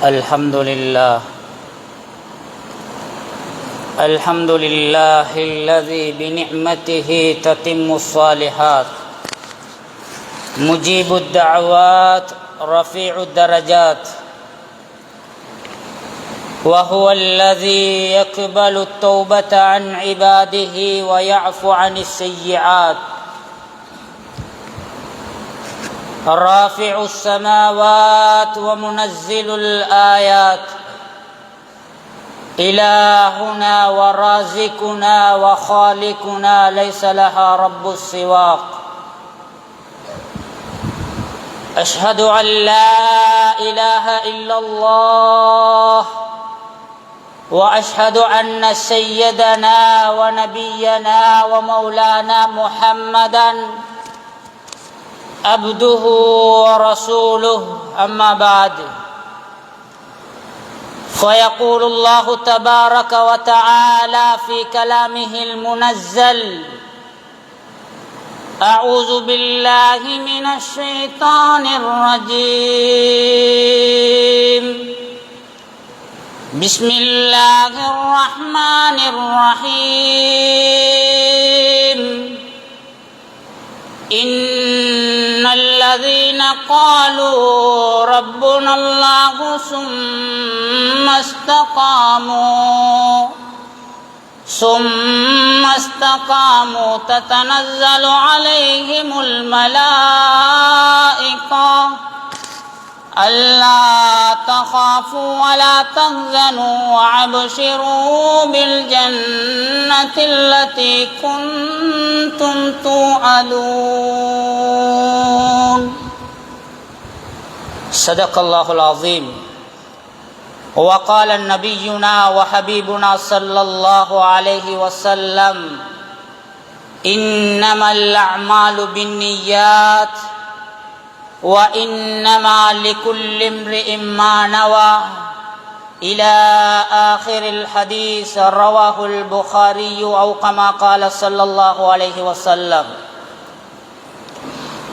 الحمد لله الحمد لله الذي بنعمته تتم الصالحات. مجيب الدعوات رفيع الدرجات. وهو الذي يقبل التوبة عن عباده ويعفو عن السيئات. رافع السماوات ومنزل الآيات. إلهنا ورازقنا وخالقنا ليس لها رب السواق أشهد أن لا إله إلا الله وأشهد أن سيدنا ونبينا ومولانا محمدًا عبده ورسوله أما بعد. فيقول الله تبارك وتعالى في كلامه المنزل أعوذ بالله من الشيطان الرجيم. بسم الله الرحمن الرحيم. الذين قالوا ربنا الله ثم استقاموا ثم استقاموا تتنزل عليهم الملائكة. ألا تخافوا ولا تهزنوا وأبشروا بالجنة التي كنتم توعدون. صدق الله العظيم. وقال نبينا وحبيبنا صلى الله عليه وسلم إنما الأعمال بالنيات وإنما لكل امرئ ما نوى إلى آخر الحديث رواه البخاري أو كما قال صلى الله عليه وسلم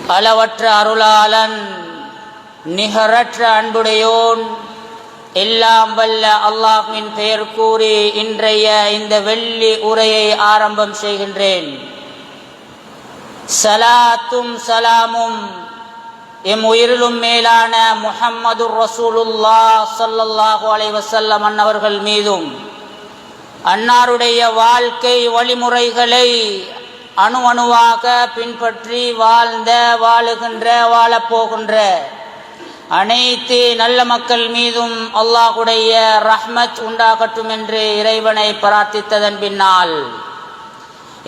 அளவற்ற அருளாளன் நிகரற்ற அன்புடையோன் எல்லாம் வல்ல அல்லாஹ்வின் பெயர் கூறி இன்றைய இந்த வெள்ளி உரையை ஆரம்பம் செய்கின்றேன் சலாத்தும் சலாமும் எம் உயிரிலும் மேலான முஹம்மது ரசூலுல்லா சல்லல்லாஹு அலைவசல்லம் அன்னவர்கள் மீதும் அன்னாருடைய வாழ்க்கை வழிமுறைகளை அணு அணுவாக பின்பற்றி வாழ்ந்த வாழுகின்ற வாழப்போகின்ற அனைத்து நல்ல மக்கள் மீதும் அல்லாஹுடைய ரஹ்மத் உண்டாகட்டும் என்று இறைவனை பிரார்த்தித்ததன் பின்னால்.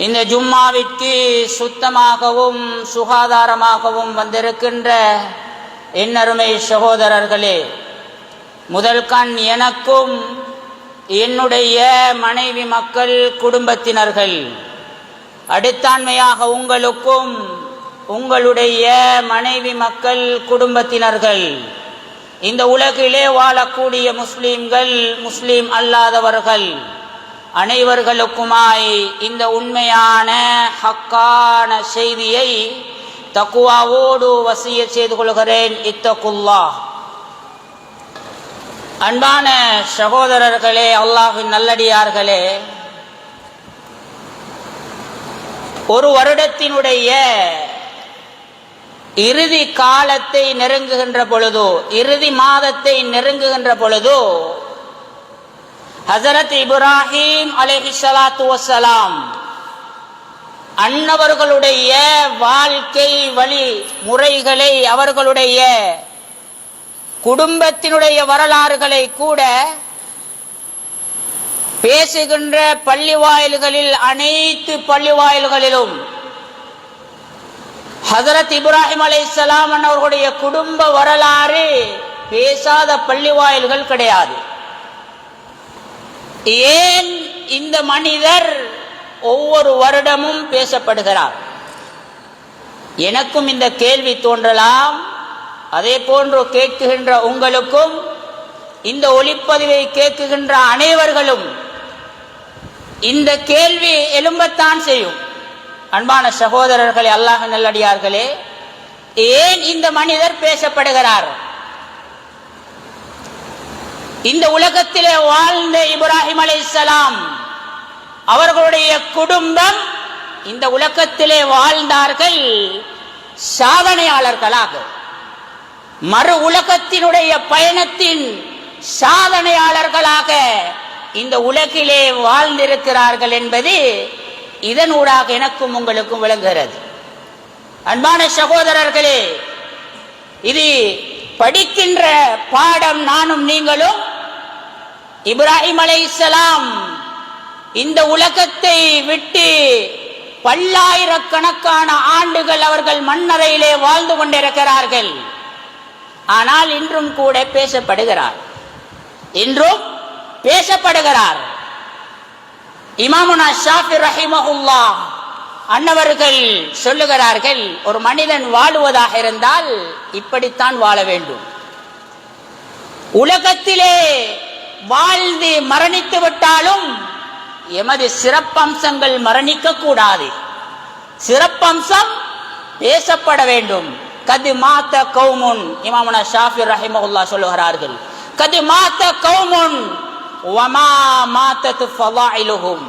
இந்த ஜும்மாவிற்கு சுத்தமாகவும் சுகாதாரமாகவும் வந்திருக்கின்ற என்னருமை சகோதரர்களே முதல் கண் எனக்கும் என்னுடைய மனைவி மக்கள் குடும்பத்தினர்கள் அடுத்தாண்மையாக உங்களுக்கும் உங்களுடைய மனைவி மக்கள் குடும்பத்தினர்கள் இந்த உலகிலே வாழக்கூடிய முஸ்லீம்கள் முஸ்லீம் அல்லாதவர்கள் அனைவர்களுக்குமாய் இந்த உண்மையான ஹக்கான செய்தியை தக்குவாவோடு வசிய செய்து கொள்கிறேன். இத்தகுல்லா. அன்பான சகோதரர்களே அல்லாஹின் நல்லடியார்களே ஒரு வருடத்தினுடைய இறுதி காலத்தை நெருங்குகின்ற பொழுதோ இறுதி மாதத்தை நெருங்குகின்ற பொழுதோ ஹசரத் இப்ராஹிம் அலஹி சலாத்து வசலாம் அன்னவர்களுடைய வாழ்க்கை வழி முறைகளை அவர்களுடைய குடும்பத்தினுடைய வரலாறுகளை கூட பேசுகின்ற பள்ளி வாயில்களில் அனைத்து பள்ளி வாயில்களிலும் ஹசரத் இப்ராஹிம் அலை அவர்களுடைய குடும்ப வரலாறு பேசாத பள்ளி வாயில்கள் கிடையாது. ஏன் இந்த மனிதர் ஒவ்வொரு வருடமும் பேசப்படுகிறார்? எனக்கும் இந்த கேள்வி தோன்றலாம். அதே போன்று கேட்குகின்ற உங்களுக்கும் இந்த ஒளிப்பதிவை கேட்குகின்ற அனைவர்களும் இந்த கேள்வி எழும்பத்தான் செய்யும். அன்பான சகோதரர்களே அல்லாஹ் நல்லடியார்களே ஏன் இந்த மனிதர் பேசப்படுகிறார்? இந்த உலகத்திலே வாழ்ந்த இப்ராஹிம் அலை அவர்களுடைய குடும்பம் இந்த உலகத்திலே வாழ்ந்தார்கள் சாதனையாளர்களாக. மறு உலகத்தினுடைய பயணத்தின் சாதனையாளர்களாக இந்த உலகிலே வாழ்ந்திருக்கிறார்கள் என்பது இதனூடாக எனக்கும் உங்களுக்கும் விளங்குகிறது. அன்பான சகோதரர்களே இது படிக்கின்ற பாடம் நானும் நீங்களும். இப்ராஹிம் அலைஹிஸ்ஸலாம் இந்த உலகத்தை விட்டு பல்லாயிரக்கணக்கான ஆண்டுகள் அவர்கள் மண்ணறையிலே வாழ்ந்து கொண்டிருக்கிறார்கள். ஆனால் இன்றும் கூட பேசப்படுகிறார். இன்றும் பேசப்படுகிறார். இமாமுனா ஷாஃபி ரஹிமஹுல்லா அன்னவர்கள் சொல்லுகிறார்கள் ஒரு மனிதன் வாழுவதாக இருந்தால் இப்படித்தான் வாழ வேண்டும். உலகத்திலே வாழ்ந்து மரணித்து விட்டாலும் எமது சிறப்பம்சங்கள் மரணிக்க கூடாது சிறப்பம்சம் பேசப்பட வேண்டும். கது மாத்த கௌமுன் இமாமன ஷாஃபி ரஹிமகுல்லா சொல்லுகிறார்கள். கது மாத்த கௌமுன் வமா மாத்தத்து ஃபலாயிலுஹும்.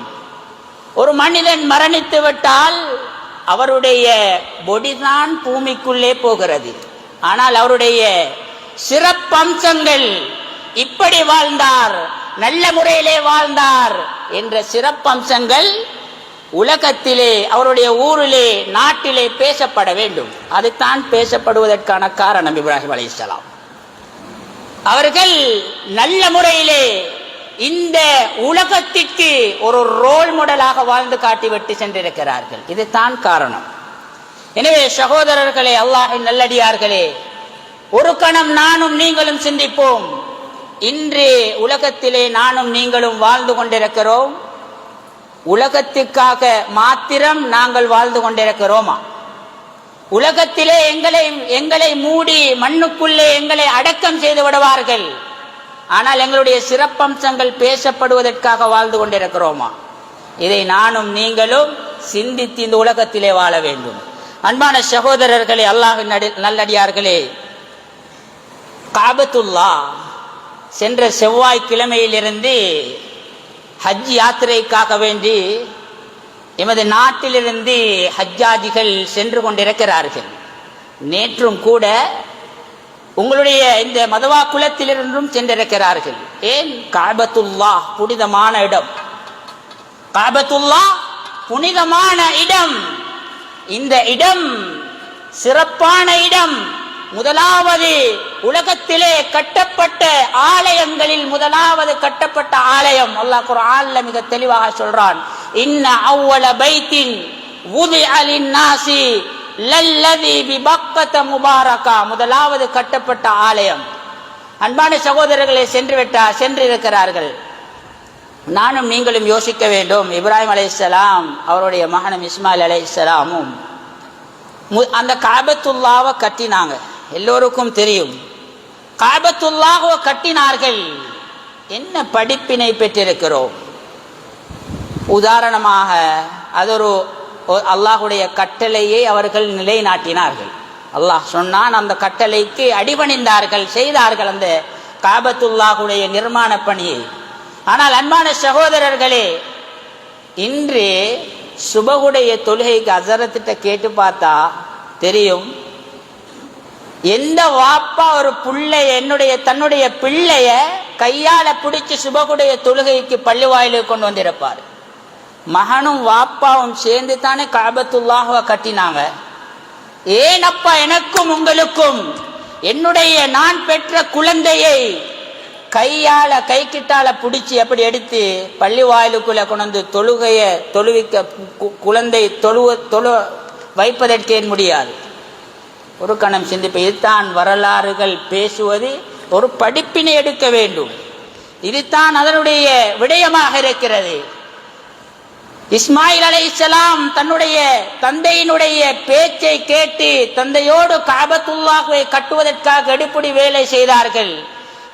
ஒரு மனிதன் மரணித்து விட்டால் அவருடைய பொடிதான் பூமிக்குள்ளே போகிறது. ஆனால் அவருடைய சிறப்பம்சங்கள் இப்படி வாழ்ந்தார் நல்ல முறையிலே வாழ்ந்தார் என்ற சிறப்பம்சங்கள் உலகத்திலே அவருடைய ஊரிலே நாட்டிலே பேசப்பட வேண்டும். அதுதான் பேசப்படுவதற்கான காரணம் இப்ராஹிம் அலைஹிஸ்ஸலாம் அவர்கள் நல்ல முறையிலே இந்த உலகத்திற்கு ஒரு ரோல் மாடலாக வாழ்ந்து காட்டிவிட்டு சென்றிருக்கிறார்கள். இதுதான் காரணம். எனவே சகோதரர்களே அல்லாஹின் நல்லடியார்களே ஒரு கணம் நானும் நீங்களும் சிந்திப்போம். இன்று உலகத்திலே நானும் நீங்களும் வாழ்ந்து கொண்டிருக்கிறோம். உலகத்துக்காக மாத்திரம் நாங்கள் வாழ்ந்து கொண்டிருக்கிறோமா? உலகத்திலே எங்களை எங்களை மூடி மண்ணுக்குள்ளே எங்களை அடக்கம் செய்து விடுவார்கள். ஆனால் எங்களுடைய சிறப்பம்சங்கள் பேசப்படுவதற்காக வாழ்ந்து கொண்டிருக்கிறோமா? இதை நானும் நீங்களும் சிந்தித்து இந்த உலகத்திலே வாழ வேண்டும். அன்பான சகோதரர்களே அல்லாஹ் நல்லடியார்களே காபத்துல்லா சென்ற செவ்வாய் கிழமையிலிருந்து ஹஜ் யாத்திரைக்காக வேண்டி எமது நாட்டிலிருந்து ஹஜ்ஜாஜிகள் சென்று கொண்டிருக்கிறார்கள். நேற்றும் கூட உங்களுடைய இந்த மதவா குலத்திலிருந்தும் சென்றிருக்கிறார்கள். ஏன்? காபத்துல்லா புனிதமான இடம். காபத்துல்லா புனிதமான இடம். இந்த இடம் சிறப்பான இடம். முதலாவது உலகத்திலே கட்டப்பட்ட ஆலயங்களில் முதலாவது கட்டப்பட்ட ஆலயம். அல்லாஹ் குர்ஆன்ல மிக தெளிவாக சொல்றான். இன்ன அவ்வள பைத்தின் உதி அலின் நாசி முதலாவது கட்டப்பட்ட ஆலயம். அன்பான சகோதரர்களை சென்று விட்டா சென்று இருக்கிறார்கள் நானும் நீங்களும் யோசிக்க வேண்டும். இப்ராஹிம் அலைசலாம் அவருடைய மகனும் இஸ்மாயில் அலைஹிஸ்ஸலாமும் அந்த காபத்துல்லாவை கட்டினாங்க. எல்லோருக்கும் தெரியும். காபத்துல்லாவை கட்டினார்கள். என்ன படிப்பினை பெற்றிருக்கிறோம்? உதாரணமாக அது ஒரு அல்லாஹுடைய கட்டளையை அவர்கள் நிலைநாட்டினார்கள். அல்லாஹ் சொன்னான் அந்த கட்டளைக்கு அடிபணிந்தார்கள் செய்தார்கள் அந்த காபத்துல்லாஹுடைய நிர்மாண பணியை. ஆனால் அன்பான சகோதரர்களே இன்று சுபகுடைய தொழுகைக்கு அசரத்திட்ட கேட்டு பார்த்தா தெரியும் எந்த வாப்பா ஒரு பிள்ளைய என்னுடைய தன்னுடைய பிள்ளைய கையால பிடிச்சு சுபகுடைய தொழுகைக்கு பள்ளி வாயிலுக்கு கொண்டு வந்திருப்பார். மகனும் வாப்பாவும் சேர்ந்து தானே காபத்துல்லாஹுவ கட்டினாங்க. ஏனப்பா எனக்கும் உங்களுக்கும்? என்னுடைய நான் பெற்ற குழந்தையை கையால கை கிட்டால பிடிச்சி எப்படி எடுத்து பள்ளி வாயிலுக்குள்ள கொண்டு தொழுகைய தொழுவிக்க குழந்தை தொழுவ தொழு வைப்பதற்கே முடியாது? ஒரு கணம் சிந்திப்பை இதுதான் வரலாறுகள் பேசுவது. ஒரு படிப்பினை எடுக்க வேண்டும். இதுதான் அதனுடைய விடயமாக இருக்கிறது. இஸ்மாயில் அலை இஸ்லாம் தன்னுடைய தந்தையினுடைய பேச்சை கேட்டு தந்தையோடு காபத்துல்லாஹுவை கட்டுவதற்காக எடுப்படி வேலை செய்தார்கள்.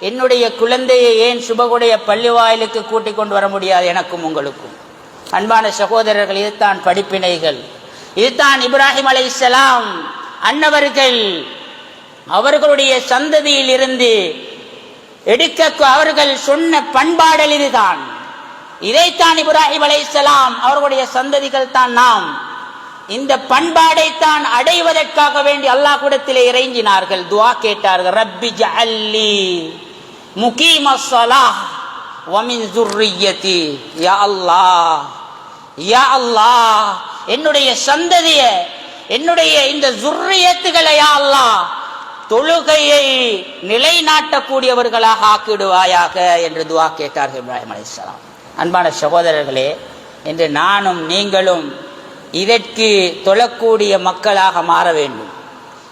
என்னுடைய குழந்தையை ஏன் சுபகுடைய பள்ளி வாயிலுக்கு கூட்டிக் கொண்டு வர முடியாது எனக்கும் உங்களுக்கும்? அன்பான சகோதரர்கள் இதுதான் படிப்பினைகள். இதுதான் இப்ராஹிம் அலை இஸ்லாம் அன்னவர்கள் அவர்களுடைய சந்ததியில் இருந்து எடுக்க அவர்கள் சொன்ன பண்பாடல் இதுதான். இதைத்தான் இப்ராஹிம் அலை இஸ்லாம் அவர்களுடைய சந்ததிகள் தான் நாம். இந்த பண்பாடை தான் அடைவதற்காக வேண்டி அல்லாஹ் கூடத்தில் இறைஞ்சினார்கள் துவா கேட்டார்கள் ரப்பி ஜல்லி முகீம சலாஹ் வமின் துர்ரியதி யா அல்லாஹ் யா அல்லாஹ் என்னுடைய சந்ததிய என்னுடைய இந்த துர்ரியத்துகளை யா அல்லாஹ் தொழுகையை நிலைநாட்டக்கூடியவர்களாக ஆக்கிடுவாயாக என்று துவா கேட்டார்கள் இப்ராஹிம் அலையாம் அன்பான சகோதரர்களே இன்று நானும் நீங்களும் இதற்கு தொழக்கூடிய மக்களாக மாற வேண்டும்.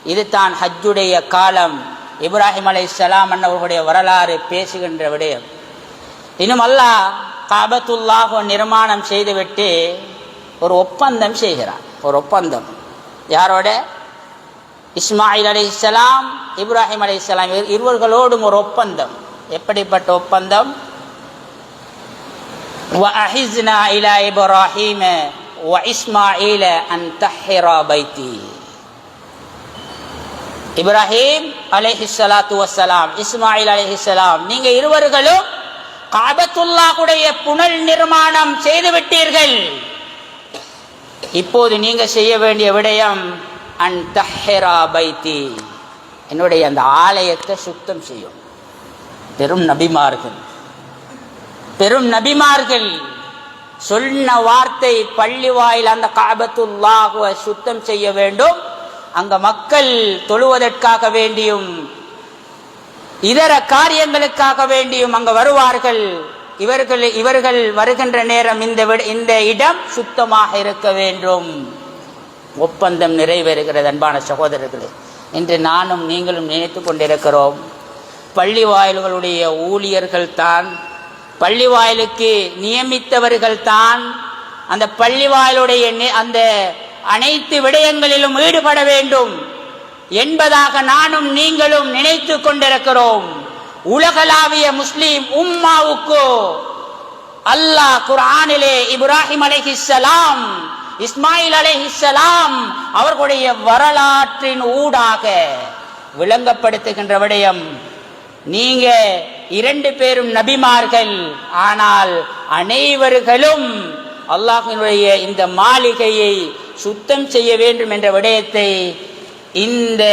இது தான் ஹஜ்ஜுடைய காலம். இப்ராஹிம் அலை இஸ்லாம் அண்ணவர்களுடைய வரலாறு பேசுகின்ற விடயம். இன்னும் அல்லாஹ் காபத்துல்லாஹ் நிர்மாணம் செய்துவிட்டு ஒரு ஒப்பந்தம் செய்கிறான். ஒரு ஒப்பந்தம். யாரோட? இஸ்மாயில் அலைஹிஸ்ஸலாம் இப்ராஹிம் அலி இஸ்லாம் இருவர்களோடும் ஒரு ஒப்பந்தம். எப்படிப்பட்ட ஒப்பந்தம்? وأحزنا إلى إبراهيم وإسماعيل أن طهر بيتي இப்ராஹிம் அலைஹி ஸலாத்து வஸ்ஸலாம் இஸ்மாயில் அலைஹி ஸலாம் நீங்க இருவர்களும் காபத்துல்லாஹுடைய புனல் நிர்மாணம் செய்து விட்டீர்கள் இப்போது நீங்க செய்ய வேண்டிய விடயம் அன் தஹ்ரா பைத்தி என்னுடைய அந்த ஆலயத்தை சுத்தம் செய்யும் பெரும் நபிமார்கள் பெரும் நபிமார்கள் சொன்ன வார்த்தை பள்ளி வாயில் அந்த காபத்துள்ளாக சுத்தம் செய்ய வேண்டும். அங்க மக்கள் தொழுவதற்காக வேண்டியும் இதர காரியங்களுக்காக வேண்டியும் அங்க வருவார்கள். இவர்கள் இவர்கள் வருகின்ற நேரம் இந்த விட- இந்த இடம் சுத்தமாக இருக்க வேண்டும். ஒப்பந்தம் நிறைவேறுகிறது அன்பான சகோதரர்களே. என்று நானும் நீங்களும் நினைத்து கொண்டிருக்கிறோம். பள்ளி வாயில்களுடைய ஊழியர்கள் தான் பள்ளி வாயிலுக்கு நியமித்தவர்கள் தான் அந்த பள்ளி வாயிலுடைய அந்த அனைத்து விடயங்களிலும் ஈடுபட வேண்டும் என்பதாக நானும் நீங்களும் நினைத்து கொண்டிருக்கிறோம். உலகளாவிய முஸ்லீம் உம்மாவுக்கு அல்லாஹ் குர்ஆனிலே இப்ராஹிம் அலைஹிஸ்ஸலாம் இஸ்மாயில் அலைஹிஸ்ஸலாம் அவர்களுடைய வரலாற்றின் ஊடாக விளங்கப்படுத்துகின்ற விடயம் நீங்க இரண்டு பேரும் நபிமார்கள். ஆனால் அனைவர்களும் அல்லாஹினுடைய இந்த மாளிகையை சுத்தம் செய்ய வேண்டும் என்ற விடயத்தை இந்த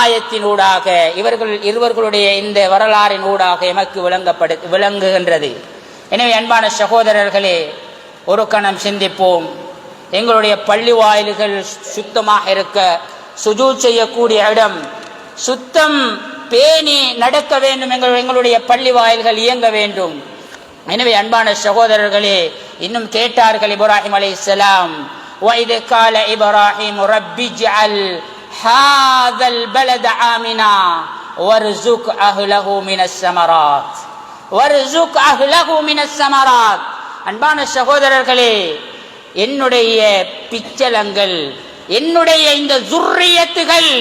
ஆயத்தினூடாக இவர்கள் இருவர்களுடைய இந்த வரலாறின் ஊடாக எமக்கு விளங்கப்படு விளங்குகின்றது. எனவே அன்பான சகோதரர்களே ஒரு கணம் சிந்திப்போம். எங்களுடைய பள்ளி வாயில்கள் சுத்தமாக இருக்க சுஜூ செய்யக்கூடிய இடம் சுத்தம் பேணி நடக்க வேண்டும் எங்கள் எங்களுடைய பள்ளி வாயில்கள் இயங்க வேண்டும் எனவே அன்பான சகோதரர்களே இன்னும் கேட்டார்கள் இப்ராஹிம் அலைஹிஸ்ஸலாம் وَإِذْ قَالَ إِبْرَاهِيمُ رَبِّ اجْعَلْ هَذَا الْبَلَدَ آمِنًا وَارْزُقْ أَهْلَهُ مِنَ الثَّمَرَاتِ وَارْزُقْ أَهْلَهُ مِنَ الثَّمَرَاتِ அன்பான சகோதரர்களே என்னுடைய பிச்சலங்கள் என்னுடைய இந்த ஜுர்ரியத்துகள்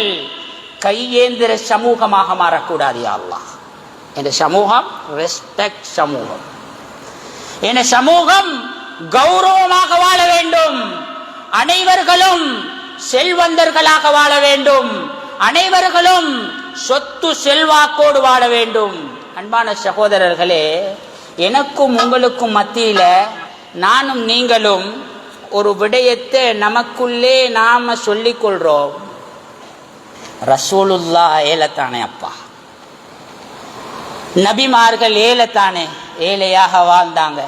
கையேந்திர சமூகமாக மாறக்கூடாது அல்லாஹ். இந்த சமூகம் ரெஸ்பெக்ட் சமூகம். என சமூகம் கௌரவமாக வாழ வேண்டும். அனைவர்களும் செல்வந்தர்களாக வாழ வேண்டும். அனைவர்களும் சொத்து செல்வாக்கோடு வாழ வேண்டும். அன்பான சகோதரர்களே எனக்கும் உங்களுக்கும் மத்தியில நானும் நீங்களும் ஒரு விடயத்தை நமக்குள்ளே நாம சொல்லிக் கொள்றோம் ரசூலுல்லா ஏலத்தானே அப்பா. நபிமார்கள் ஏலத்தானே ஏழையாக வாழ்ந்தாங்க.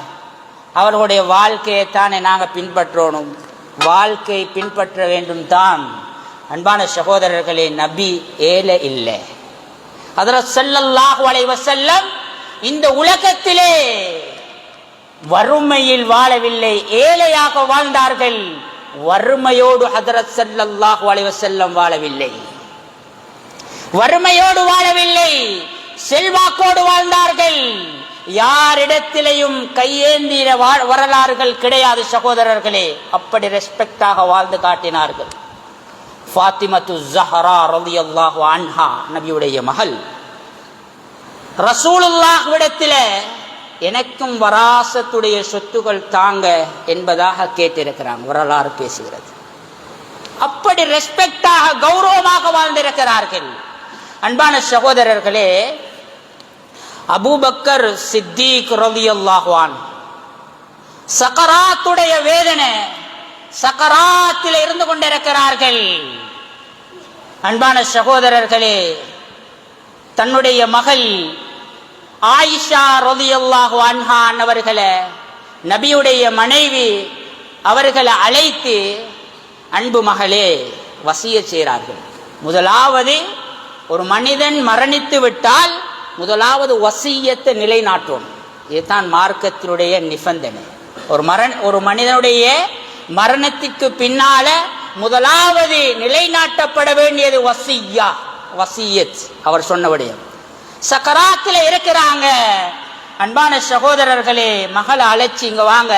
அவர்களுடைய வாழ்க்கையை தானே நாங்கள் பின்பற்றணும். வாழ்க்கை பின்பற்ற வேண்டும் தான் அன்பான சகோதரர்களே நபி ஏழை இல்லை. அதில் செல்லல்லாஹ் வளைவ செல்லம் இந்த உலகத்திலே வறுமையில் வாழவில்லை ஏழையாக வாழ்ந்தார்கள். வறுமையோடு ஹதரத் செல்லல்லாஹ் வளைவ செல்லம் வாழவில்லை. வறுமையோடு வாழவில்லை. செல்வாக்கோடு வாழ்ந்தார்கள். யாரிடத்திலையும் கையேந்திர வரலாறுகள் கிடையாது சகோதரர்களே. அப்படி ரெஸ்பெக்டாக வாழ்ந்து காட்டினார்கள். ஃபாத்திமத்து ஜஹரா ரலியல்லாஹு அன்ஹா நபியுடைய மகள். ரசூலுல்லாஹ் விடத்தில எனக்கும் வராசத்துடைய சொத்துகள் தாங்க என்பதாக கேட்டிருக்கிறாங்க வரலாறு பேசுகிறது. அப்படி ரெஸ்பெக்டாக கௌரவமாக வாழ்ந்திருக்கிறார்கள். அன்பான சகோதரர்களே அபூபக்கர் சித்திக் ரலியல்லாஹுவான் சக்கராத்துடைய வேதனை சக்கராத்தில் இருந்து கொண்டிருக்கிறார்கள். அன்பான சகோதரர்களே தன்னுடைய மகள் ஆயிஷா ரலியல்லாஹு அன்ஹான் அவர்களை நபியுடைய மனைவி அவர்களை அழைத்து அன்பு மகளே வசிய செய்கிறார்கள். முதலாவது ஒரு மனிதன் மரணித்து விட்டால் முதலாவது வசியத்தை நிலைநாட்டும் இதுதான் மார்க்கத்தினுடைய நிபந்தனை. ஒரு மரண ஒரு மனிதனுடைய மரணத்திற்கு பின்னால முதலாவது நிலைநாட்டப்பட வேண்டியது வசியா வசியத் அவர் சொன்னபடியே சக்கராத்தில் இருக்கிறாங்க. அன்பான சகோதரர்களே மகளை அழைச்சி இங்க வாங்க.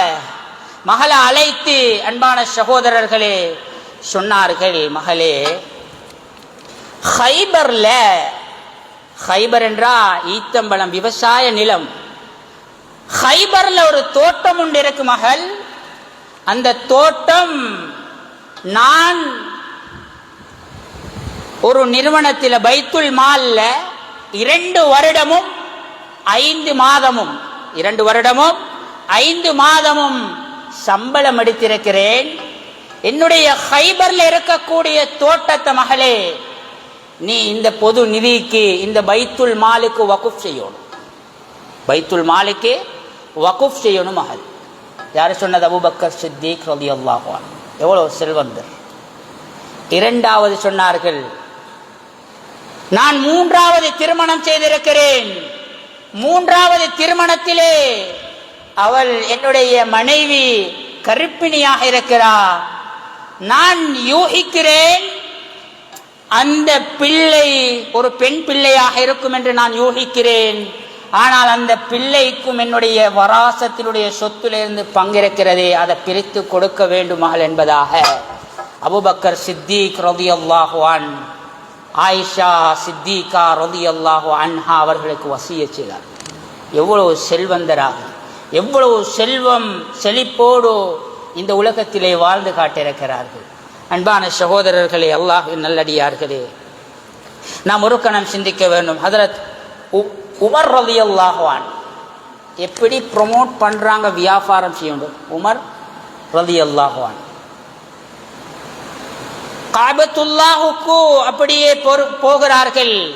மகளை அழைத்து அன்பான சகோதரர்களே சொன்னார்கள் மகளே ஹைபர்ல ஹைபர் என்றா ஈத்தம்பலம் விவசாய நிலம். ஹைபர்ல ஒரு தோட்டம் உண்டு இருக்கு மகள். அந்த தோட்டம் நான் ஒரு நிறுவனத்தில் பைத்துல் மால்ல இரண்டு வருடமும் ஐந்து மாதமும் இரண்டு வருடமும் ஐந்து மாதமும் சம்பளம் எடுத்திருக்கிறேன். என்னுடைய ஹைபர்ல இருக்கக்கூடிய தோட்டத்தை மகளே நீ இந்த பொது நிதிக்கு இந்த பைத்துல் மாலுக்கு வகுப் செய்யணும். பைத்துல் மாலுக்கு வகுப் செய்யணும் மகள். யாரு சொன்னது? அபுபக்கர் சித்திக் ரதி அன்ஹு. எவ்வளவு செல்வந்தர். இரண்டாவது சொன்னார்கள் நான் மூன்றாவது திருமணம் செய்திருக்கிறேன். மூன்றாவது திருமணத்திலே அவள் என்னுடைய மனைவி கருப்பிணியாக இருக்கிறார் நான் யூகிக்கிறேன் அந்த பிள்ளை ஒரு பெண் பிள்ளையாக இருக்கும் என்று நான் யூகிக்கிறேன். ஆனால் அந்த பிள்ளைக்கும் என்னுடைய வராசத்தினுடைய சொத்திலிருந்து பங்கிருக்கிறதே அதை பிரித்து கொடுக்க வேண்டுமகள் என்பதாக. அபுபக்கர் சித்திக் ரதியல்லாஹுவான் ஆயிஷா சித்திகா ரதியல்லாஹு அன்ஹா அவர்களுக்கு வசிய செய்தார். எவ்வளவு செல்வந்தராக எவ்வளவு செல்வம் செழிப்போடு இந்த உலகத்திலே வாழ்ந்து காட்டியிருக்கிறார்கள். அன்பான சகோதரர்களே அல்லாஹின் நல்லடியார்களே. நாம் ஒரு கணம் சிந்திக்க வேண்டும். ஹதரத் உ- உமர் ரவி அல்லாஹ்வான் எப்படி ப்ரொமோட் பண்றாங்க வியாபாரம் செய்ய வேண்டும்? உமர் ரதி அல்லாஹ்வான் காபத்துல்லாஹுக்கு அப்படியே போகிறார்கள்.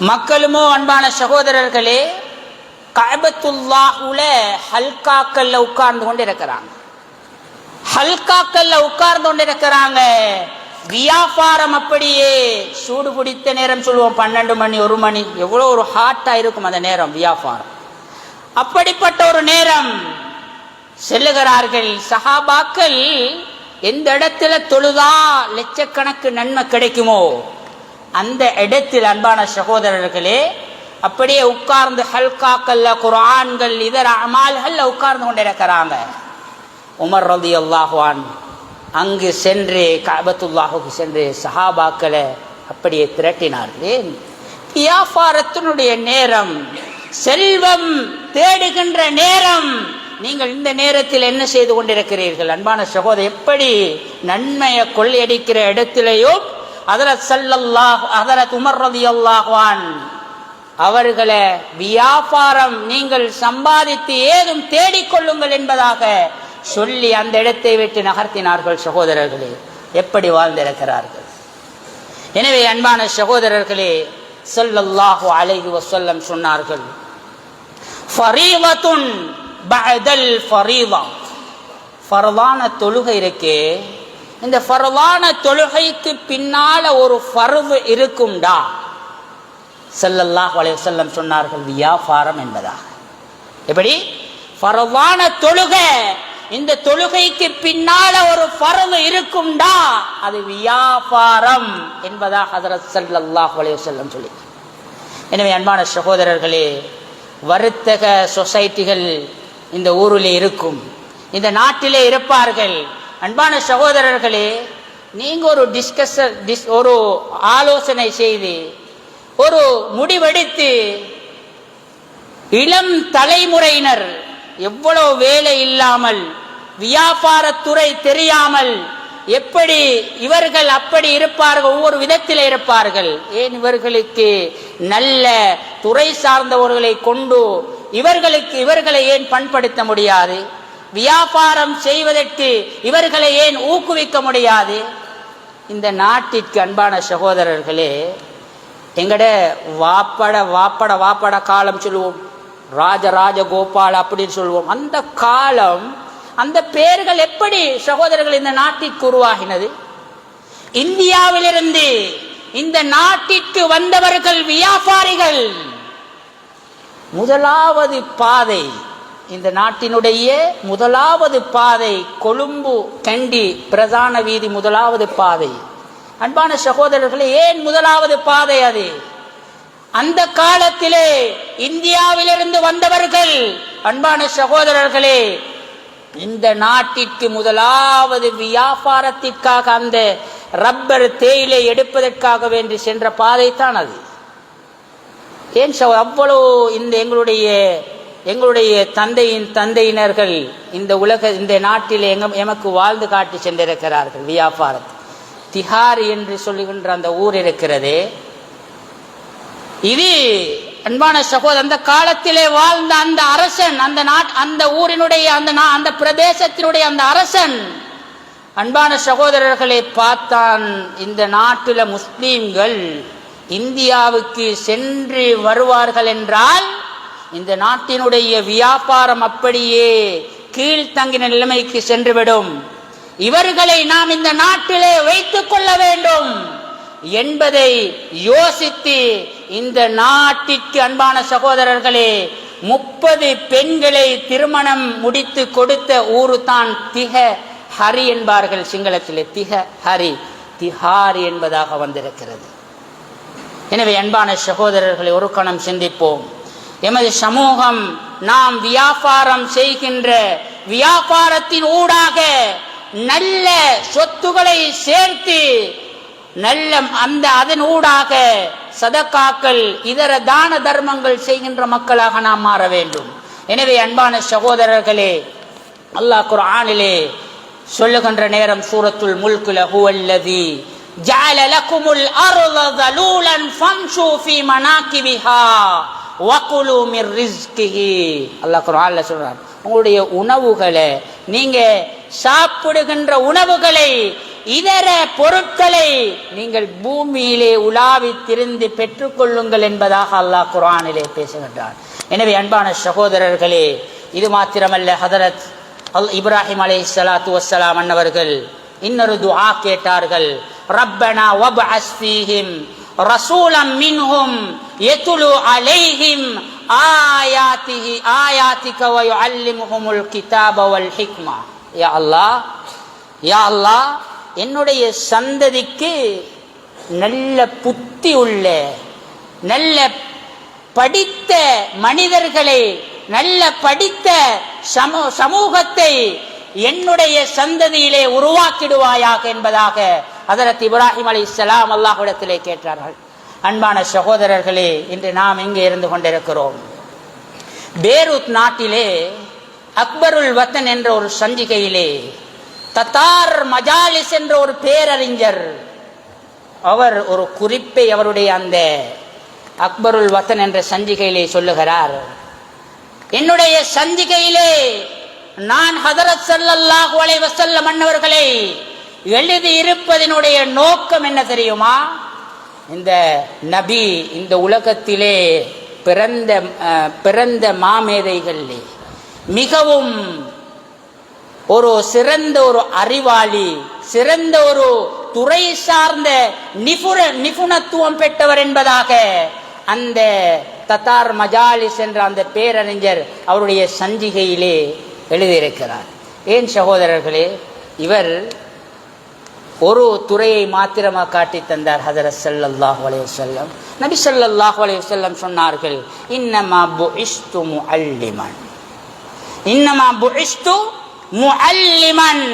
மக்களுமோ அன்பான சகோதரர்களே காபத்துல்லாஹுல ஹல்காக்கல்ல உட்கார்ந்து கொண்டு இருக்கிறாங்க ஹல்காக்கல்ல உட்கார்ந்து கொண்டிருக்கிறாங்க வியாபாரம் அப்படியே சூடு பிடித்த நேரம் சொல்லுவோம் பன்னெண்டு மணி ஒரு மணி. எவ்வளோ ஒரு ஹாட்டா இருக்கும் அந்த நேரம் வியாபாரம். அப்படிப்பட்ட ஒரு நேரம் செல்லுகிறார்கள். சஹாபாக்கள் எந்த இடத்துல தொழுதா லட்சக்கணக்கு நன்மை கிடைக்குமோ அந்த இடத்தில் அன்பான சகோதரர்களே அப்படியே உட்கார்ந்து ஹல்காக்கல்ல குரான்கள் இதர அமால்கள் உட்கார்ந்து கொண்டிருக்கிறாங்க. உமர் ரதி அல்லாஹான் அங்கு சென்று காபத்துல்லாஹுக்கு சென்று சஹாபாக்களை அப்படியே திரட்டினார்கள். வியாபாரத்தினுடைய நேரம் செல்வம் தேடுகின்ற நேரம். நீங்கள் இந்த நேரத்தில் என்ன செய்து கொண்டிருக்கிறீர்கள்? அன்பான சகோதரர் எப்படி நன்மையை கொள்ளையடிக்கிற இடத்திலேயும் அதரத் சல்லல்லாஹ் அதரத் உமர் ரதி அல்லாஹான் அவர்களை வியாபாரம் நீங்கள் சம்பாதித்து ஏதும் தேடிக்கொள்ளுங்கள் என்பதாக சொல்லி அந்த இடத்தை விட்டு நகர்த்தினார்கள் சகோதரர்களே. எப்படி வாழ்ந்திருக்கிறார்கள்? எனவே அன்பான சகோதரர்களே ஸல்லல்லாஹு அலைஹி வஸல்லம் சொன்னார்கள் ஃபரீவத்துன் பஅதல் ஃபரீவா ஃபர்வான தொழுகை இருக்கே. இந்த ஃபர்வான தொழுகைக்கு பின்னால ஒரு ஃபர்வு இருக்கும்டா. ஸல்லல்லாஹு அலைஹி வஸல்லம் சொன்னார்கள் வியாபாரம் என்பதாக. எப்படி? ஃபர்வான தொழுகை இந்த தொழுகைக்கு பின்னால ஒரு பரவு இருக்கும்டா. அது வியாபாரம் என்பதாக ஹதரத் ஸல்லல்லாஹு அலைஹி சொல்லி. எனவே அன்பான சகோதரர்களே வர்த்தக சொசைட்டிகள் இந்த ஊரில் இருக்கும். இந்த நாட்டிலே இருப்பார்கள். அன்பான சகோதரர்களே நீங்க ஒரு டிஸ்கஸ் டிஸ் ஒரு ஆலோசனை செய்து ஒரு முடிவெடுத்து இளம் தலைமுறையினர் எவ்வளவு வேலை இல்லாமல் வியாபாரத்துறை தெரியாமல் எப்படி இவர்கள் அப்படி இருப்பார்கள் ஒவ்வொரு விதத்தில் இருப்பார்கள். ஏன் இவர்களுக்கு நல்ல துறை சார்ந்தவர்களை கொண்டு இவர்களுக்கு இவர்களை ஏன் பண்படுத்த முடியாது? வியாபாரம் செய்வதற்கு இவர்களை ஏன் ஊக்குவிக்க முடியாது? இந்த நாட்டிற்கு அன்பான சகோதரர்களே எங்கட வாப்பட வாப்பட வாப்பட காலம் சொல்லுவோம். ராஜராஜ கோபால் அப்படின்னு சொல்லுவோம். அந்த காலம் அந்த பெயர்கள் எப்படி சகோதரர்கள் இந்த நாட்டிற்கு உருவாகினது? இந்தியாவிலிருந்து இந்த நாட்டிற்கு வந்தவர்கள் வியாபாரிகள். முதலாவது பாதை இந்த நாட்டினுடைய முதலாவது பாதை கொழும்பு கண்டி பிரதான வீதி முதலாவது பாதை. அன்பான சகோதரர்களே ஏன் முதலாவது பாதை அது? அந்த காலத்திலே இந்தியாவிலிருந்து வந்தவர்கள் அன்பான சகோதரர்களே இந்த நாட்டிற்கு முதலாவது வியாபாரத்திற்காக அந்த ரப்பர் தேயிலை எடுப்பதற்காக வேண்டி சென்ற பாதை தான் அது. ஏன் அவ்வளோ அவ்வளவு இந்த எங்களுடைய எங்களுடைய தந்தையின் தந்தையினர்கள் இந்த உலக இந்த நாட்டில் எங்க எமக்கு வாழ்ந்து காட்டி சென்றிருக்கிறார்கள் வியாபாரத்தை திஹார் என்று சொல்லுகின்ற அந்த ஊர் இருக்கிறது. இது அன்பான சகோதரர் அந்த காலத்திலே வாழ்ந்த அந்த அரசன் அந்த நாட் அந்த ஊரினுடைய அந்த அந்த பிரதேசத்தினுடைய அந்த அரசன். அன்பான சகோதரர்களை பார்த்தான் இந்த நாட்டில் முஸ்லீம்கள் இந்தியாவுக்கு சென்று வருவார்கள் என்றால் இந்த நாட்டினுடைய வியாபாரம் அப்படியே கீழ்த்தங்கின நிலைமைக்கு சென்றுவிடும். இவர்களை நாம் இந்த நாட்டிலே வைத்துக் கொள்ள வேண்டும் என்பதை யோசித்து இந்த நாட்டிற்கு அன்பான சகோதரர்களே முப்பது பெண்களை திருமணம் முடித்து கொடுத்த ஊரு தான் திக ஹரி என்பார்கள். சிங்களத்திலே திக ஹரி திஹாரி என்பதாக வந்திருக்கிறது. எனவே அன்பான சகோதரர்களை ஒரு கணம் சிந்திப்போம். எமது சமூகம் நாம் வியாபாரம் செய்கின்ற வியாபாரத்தின் ஊடாக நல்ல சொத்துக்களை சேர்த்து நல்ல அந்த அதன் ஊடாக சதக்காக்கள் இதர தான தர்மங்கள் செய்கின்ற மக்களாக நாம் மாற வேண்டும் எனவே அன்பான சகோதரர்களே அல்லாஹ் குர்ஆனிலே சொல்லுகின்ற நேரம் சூரத்துல் முல்குல ஹுவல்லதி ஜஅல லக்குமுல் அர்த ذلولا فامشوا في مناكبها وكلوا من رزقه அல்லாஹ் குர்ஆன்ல சொல்றார் உங்களுடைய உணவுகளை நீங்க சாப்பிடுகின்ற உணவுகளை இதர பொருட்களை நீங்கள் பூமியிலே உலாவி திரிந்து பெற்றுக்கொள்ளுங்கள் என்பதாக அல்லாஹ் குர்ஆனிலே பேசுகின்றார் எனவே அன்பான சகோதரர்களே இது மாத்திரமல்ல ஹதரத் அல் இப்ராஹிம் அலை சலாத்து வசலாம் அன்னவர்கள் இன்னொரு துஆ கேட்டார்கள். ரப்பனா வப் அஸ்பீஹிம் ரசூலம் மின்ஹும் யத்லு அலைஹிம் ஆயாத்திஹி ஆயாத்திக வ யுஅல்லிமுஹுமுல் கிதாப வல் ஹிக்மா. யா அல்லாஹ் யா அல்லாஹ் என்னுடைய சந்ததிக்கு நல்ல புத்தி உள்ள நல்ல படித்த மனிதர்களை நல்ல படித்த சமூ சமூகத்தை என்னுடைய சந்ததியிலே உருவாக்கிடுவாயாக என்பதாக அதரத் இப்ராஹிம் அலி இஸ்லாம் அல்லாஹ்விடத்திலே கேட்டார்கள். அன்பான சகோதரர்களே இன்று நாம் இங்கே இருந்து கொண்டிருக்கிறோம். பேரூத் நாட்டிலே அக்பருல் வத்தன் என்ற ஒரு சஞ்சிகையிலே தத்தார் மஜாலிஸ் என்ற ஒரு பேரறிஞர். அவர் ஒரு குறிப்பை அவருடைய அந்த அக்பருல் வத்தன் என்ற சஞ்சிகையிலே சொல்லுகிறார். என்னுடைய சஞ்சிகையிலே நான் ஹதரத் ஸல்லல்லாஹு வசல்ல மன்னவர்களை அன்னவர்களை எழுதி இருப்பதனுடைய நோக்கம் என்ன தெரியுமா? இந்த நபி இந்த உலகத்திலே பிறந்த பிறந்த மாமேதைகள். மிகவும் ஒரு சிறந்த ஒரு அறிவாளி சிறந்த ஒரு துறை சார்ந்த நிபுண நிபுணத்துவம் பெற்றவர் என்பதாக அந்த தத்தார் மஜாலிஸ் என்ற அந்த பேரறிஞர் அவருடைய சஞ்சிகையிலே எழுதியிருக்கிறார். ஏன் சகோதரர்களே இவர் ஒரு துறையை மாத்திரமா காட்டி தந்தார் ஹதரத் சல்லாஹ் அலைஹி செல்லம் நபி ஸல்லல்லாஹு அலைஹி செல்லம் சொன்னார்கள் இன்னமா புஇஸ்து முஅல்லிமன். இன்னமா புஇஸ்து முஅல்லிமன்.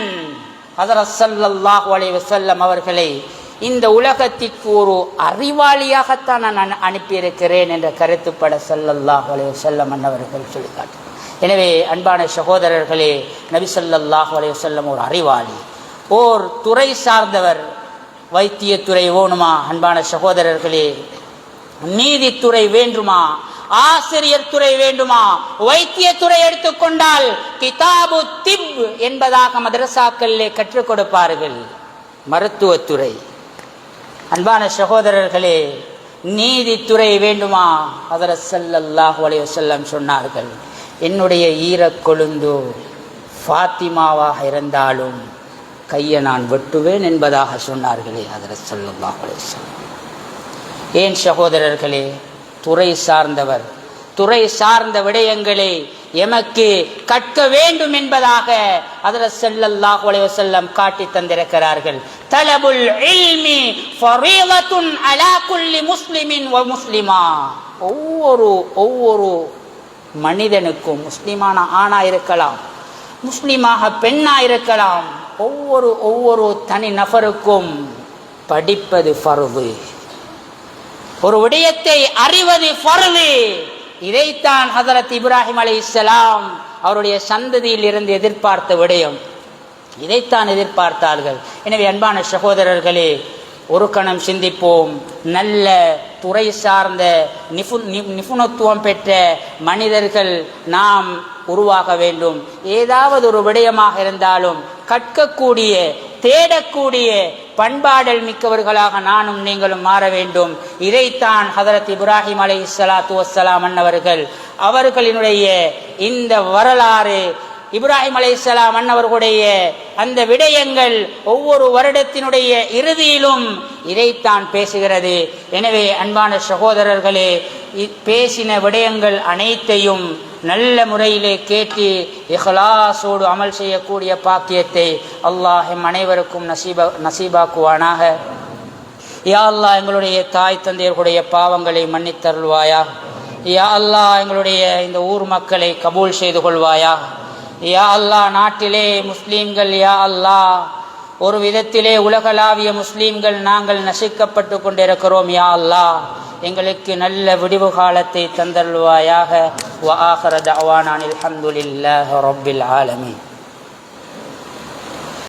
ஹதரத் ஸல்லல்லாஹு அலைஹி வஸல்லம் அவர்களை இந்த உலகத்திற்கு ஒரு அறிவாளியாகத்தான் நான் அனுப்பியிருக்கிறேன் என்ற கருத்துப்பட ஸல்லல்லாஹு அலைஹி வஸல்லம் அன்னவர்கள் சொல்லி எனவே அன்பான சகோதரர்களே நபி ஸல்லல்லாஹு அலைஹி வஸல்லம் ஒரு அறிவாளி ஓர் துறை சார்ந்தவர் வைத்தியத்துறை வேணுமா அன்பான சகோதரர்களே நீதித்துறை வேண்டுமா? ஆசிரியர் துறை வேண்டுமா? வைத்தியத்துறை எடுத்துக்கொண்டால் கிதாபு திப் என்பதாக மதரசாக்களிலே கற்றுக் கொடுப்பார்கள். மருத்துவத்துறை. அன்பான சகோதரர்களே நீதித்துறை வேண்டுமா? அதர ஸல்லல்லாஹு வலைய செல்லம் சொன்னார்கள் என்னுடைய ஈரக் கொழுந்து ஃபாத்திமாவாக இருந்தாலும் கையை நான் வெட்டுவேன் என்பதாக சொன்னார்களே அதர ஸல்லல்லாஹு வலைய செல்லம் ஏன் சகோதரர்களே துறை சார்ந்தவர். துறை சார்ந்த விடயங்களை எமக்கு கற்க வேண்டும் என்பதாக அதில் ஸல்லல்லாஹு அலைஹி செல்லம் காட்டி தந்திருக்கிறார்கள். தலபுல் இல்மி ஃபரீதத்துன் அலா குல்லி முஸ்லிமின் வ முஸ்லிமா. ஒவ்வொரு ஒவ்வொரு மனிதனுக்கும் முஸ்லிமான ஆணா இருக்கலாம் முஸ்லிமாக பெண்ணா இருக்கலாம். ஒவ்வொரு ஒவ்வொரு தனி நபருக்கும் படிப்பது ஃபர்து. ஒரு விடயத்தை அறிவது ஃபர்து இதைத்தான் ஹசரத் இப்ராஹிம் அலி இஸ்லாம் அவருடைய சந்ததியில் இருந்து எதிர்பார்த்த விடயம். இதைத்தான் எதிர்பார்த்தார்கள். எனவே அன்பான சகோதரர்களே ஒரு கணம் சிந்திப்போம். நல்ல துறை சார்ந்த நிபு நிபுணத்துவம் பெற்ற மனிதர்கள் நாம் உருவாக வேண்டும். ஏதாவது ஒரு விடயமாக இருந்தாலும் கற்கக்கூடிய தேடக்கூடிய பண்பாடல் மிக்கவர்களாக நானும் நீங்களும் மாற வேண்டும். இதைத்தான் ஹதரத் இப்ராஹிம் அலை இஸ்லாத்து வசலாம் அன்னவர்கள் அவர்களினுடைய இந்த வரலாறு இப்ராஹிம் அலைஹிஸ்ஸலாம் அன்னவர்களுடைய அந்த விடயங்கள் ஒவ்வொரு வருடத்தினுடைய இறுதியிலும் இதைத்தான் பேசுகிறது. எனவே அன்பான சகோதரர்களே இ- பேசின விடயங்கள் அனைத்தையும் நல்ல முறையிலே கேட்டு இஹ்லாஸோடு அமல் செய்யக்கூடிய பாக்கியத்தை அல்லாஹ் எம் அனைவருக்கும் நசீபா நசீபாக்குவானாக. யா அல்லாஹ் எங்களுடைய தாய் தந்தையர்களுடைய பாவங்களை மன்னித்தருள்வாயா. யா அல்லாஹ் எங்களுடைய இந்த ஊர் மக்களை கபூல் செய்து கொள்வாயா. யா அல்லாஹ் நாட்டிலே முஸ்லீம்கள் யா அல்லாஹ் ஒரு விதத்திலே உலகளாவிய முஸ்லீம்கள் நாங்கள் நசிக்கப்பட்டு கொண்டிருக்கிறோம் யா அல்லாஹ். எங்களுக்கு நல்ல விடிவு காலத்தை தந்தருள்வாயாக வ ஆஹர தஅவானா அனில் ஹம்துலில்லாஹி ரப்பில் ஆலமீன்